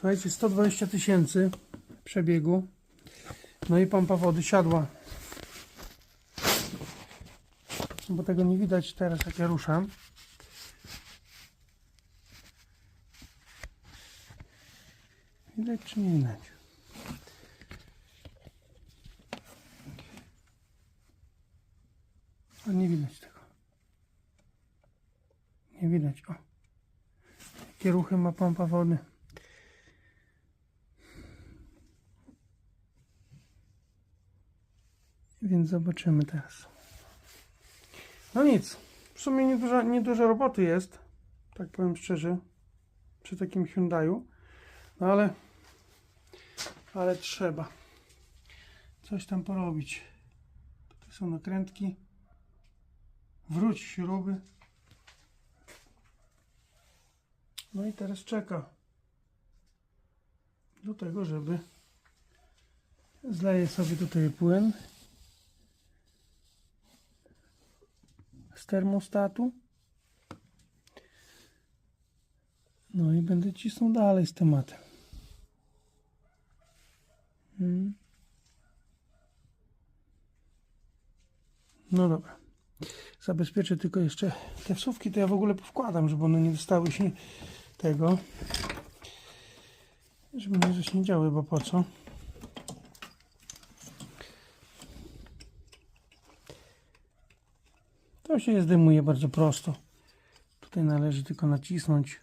Słuchajcie, 120 tysięcy przebiegu. No i pompa wody siadła. Bo tego nie widać teraz jak ja ruszam. Widać czy nie widać? A nie widać tego. Nie widać. O. Jakie ruchy ma pompa wody. Więc zobaczymy teraz. No nic. W sumie niedużo, niedużo roboty jest. Tak powiem szczerze. Przy takim Hyundaiu. No ale ale trzeba coś tam porobić. Tutaj są nakrętki. Wróć śruby. No i teraz czeka do tego, żeby zleję sobie tutaj płyn z termostatu. No i będę cisnął dalej z tematem. Mm. No dobra. Zabezpieczę tylko jeszcze te wsówki, to ja w ogóle powkładam, żeby one nie dostały się tego. Żeby nie zaśniedziały, bo po co? To się zdejmuje bardzo prosto. Tutaj należy tylko nacisnąć.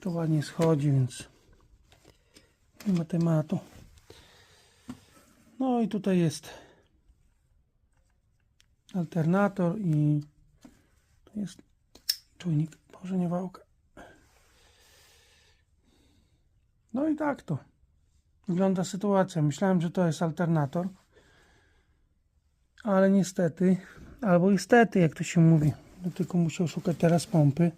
To ładnie schodzi, więc nie ma tematu. No i tutaj jest alternator i tu jest czujnik położenia wałka. No i tak to wygląda sytuacja. Myślałem, że to jest alternator, ale niestety, albo niestety, jak to się mówi, no tylko musiał szukać teraz pompy.